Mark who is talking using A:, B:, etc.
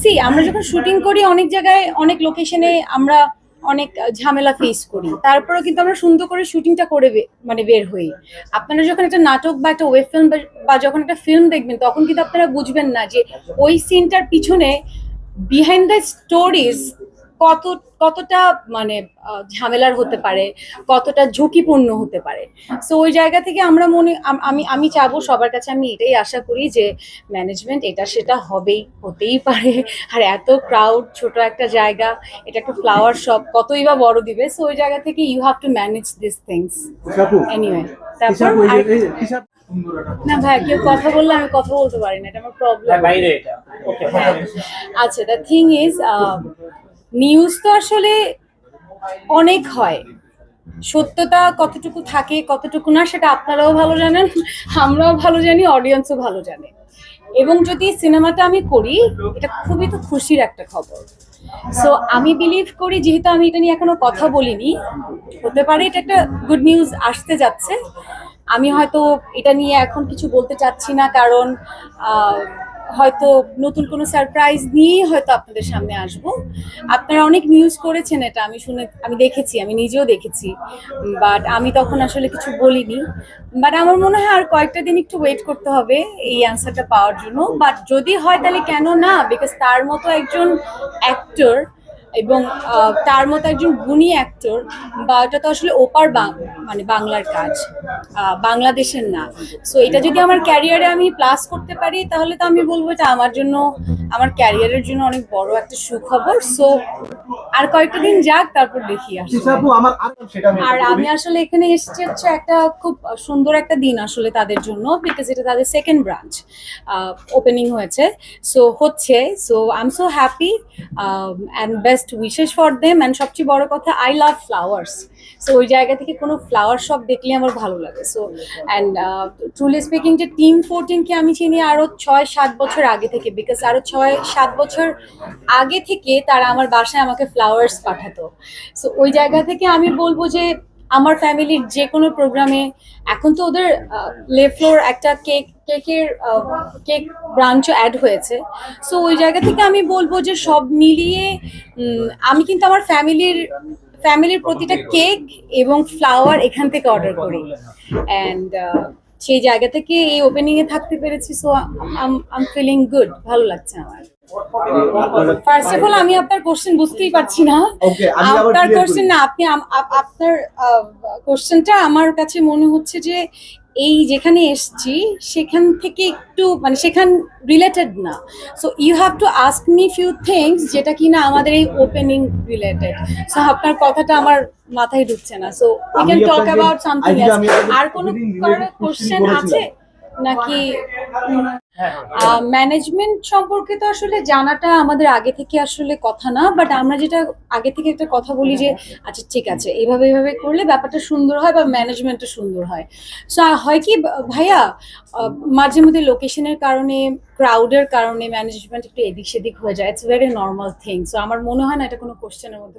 A: C আমরা যখন shooting করি, অনেক জায়গায় অনেক লোকেশনে আমরা অনেক ঝামেলা ফেস করি। তারপরেও কিন্তু আমরা সুন্দর করে শুটিংটা করে মানে বের হই। আপনারা যখন একটা নাটক বা একটা ওয়েব ফিল্ম বা যখন একটা ফিল্ম দেখবেন, তখন কিন্তু আপনারা বুঝবেন না যে ওই সিনটার পিছনে বিহাইন্ড দ্য স্টোরিজ কত কতটা মানে আহ, ঝামেলার হতে পারে কতটা ঝুঁকিপূর্ণ হতে পারে। সো ওই জায়গা থেকে আমরা মনে আমি আমি চাবো সবার কাছে আমি এটাই আশা করি যে ম্যানেজমেন্ট এটা সেটা হবেই হতেই পারে। আর এত ক্রাউড ছোট একটা জায়গা এটা একটা ফ্লাওয়ার শপ কতই বা বড় দিবে। সো ওই জায়গা থেকে you have to manage this things anyway তারপর না ভাই কেউ কথা বললে আমি কথা বলতে পারি না এটা আমার প্রবলেম
B: হ্যাঁ, বাইরে
A: আচ্ছা দ্য থিং ইজ নিউজ তো আসলে অনেক হয়। সত্যতা কতটুকু থাকে, কতটুকু না, সেটা আপনারাও ভালো জানেন, আমরাও ভালো জানি অডিয়েন্সও ভালো জানে। এবং যদি সিনেমাটা আমি করি, এটা খুবই তো খুশির একটা খবর। সো আমি বিলিভ করি, যেহেতু আমি এটা নিয়ে এখনও কথা বলিনি, হতে পারে এটা একটা গুড নিউজ আসতে যাচ্ছে। আমি হয়তো এটা নিয়ে এখন কিছু বলতে চাচ্ছি না, কারণ হয়তো নতুন কোনো সারপ্রাইজ নিয়েই হয়তো আপনাদের সামনে আসব। আপনারা অনেক নিউজ করেছেন এটা, আমি শুনে, আমি দেখেছি, আমি নিজেও দেখেছি। বাট আমি তখন আসলে কিছু বলিনি। বাট আমার মনে হয় আর কয়েকটা দিন একটু ওয়েট করতে হবে এই অ্যান্সারটা পাওয়ার জন্য। বাট যদি হয় তাহলে কেন না? বিকজ তার মতো একজন অ্যাক্টর এবং তার মতো একজন গুণী অ্যাক্টর বা এটা তো আসলে ওপার মানে বাংলার কাজ বাংলাদেশের না। সো এটা যদি আমার ক্যারিয়ারে আমি প্লাস করতে পারি তাহলে তো আমি বলব এটা আমার জন্য আমার ক্যারিয়ারের জন্য অনেক বড় একটা সুখবর। সো আর কয়েকটা দিন যাক তারপর দেখি আসলে।
C: আর আমি।
A: আসলে এখানে এসেছি হচ্ছে একটা খুব সুন্দর একটা দিন আসলে তাদের জন্য বিকজ এটা তাদের সেকেন্ড ব্রাঞ্চ ওপেনিং হয়েছে। সো হচ্ছে so I am so happy and best wishes for them and সবচেয়ে বড় কথা আই লাভ ফ্লাওয়ার্স সো ওই জায়গা থেকে কোনো ফ্লাওয়ার শপ দেখলে আমার ভালো লাগে। সো অ্যান্ড ট্রুলি স্পিকিং যে টিম ফোরটিনকে আমি চিনি আরও ছয় সাত বছর আগে থেকে বিকজ আরও ছয় সাত বছর আগে থেকে তারা আমার বাসায় আমাকে ফ্লাওয়ার্স পাঠাতো। সো ওই জায়গা থেকে আমি বলব যে আমার ফ্যামিলির যে কোনো প্রোগ্রামে এখন তো ওদের লেফ্লোর একটা কেক কেকের কেক ব্রাঞ্চও অ্যাড হয়েছে। সো ওই জায়গা থেকে আমি বলব যে সব মিলিয়ে আমি কিন্তু আমার ফ্যামিলির ফ্যামিলির প্রতিটা কেক এবং ফ্লাওয়ার এখান থেকে অর্ডার করি। অ্যান্ড সেই জায়গা থেকে এই ওপেনিং এ থাকতে পেরেছি সো আম ফিলিং গুড ভালো লাগছে আমার। ফার্স্ট অফ অল আমি আপনার কোশ্চেন বুঝতেই পারছি না। আপনার কোশ্চেন না আপনি আপনার কোশ্চেনটা আমার কাছে মনে হচ্ছে যে এই যেখানে এসছি সেখান থেকে একটু মানে সেখান রিলেটেড না। So you have to ask me few things যেটা কি না আমাদের এই ওপেনিং রিলেটেড সো আপনার কথাটা আমার মাথায় ঢুকছে না। So we can talk about something আর কোনো কোশ্চেন আছে? নাকি ম্যানেজমেন্ট সম্পর্কে তো আসলে জানাটা আমাদের আগে থেকে আসলে কথা না বাট আমরা যেটা আগে থেকে একটা কথা বলি যে আচ্ছা ঠিক আছে এইভাবে এইভাবে করলে ব্যাপারটা সুন্দর হয় বা ম্যানেজমেন্টটা সুন্দর হয়। সো হয় কি ভাইয়া আহ, মাঝে মধ্যে লোকেশনের কারণে ক্রাউডের কারণে ম্যানেজমেন্ট একটু এদিক সেদিক হয়ে যায়। It's very normal thing so আমার মনে হয় না এটা কোনো কোশ্চেনের মধ্যে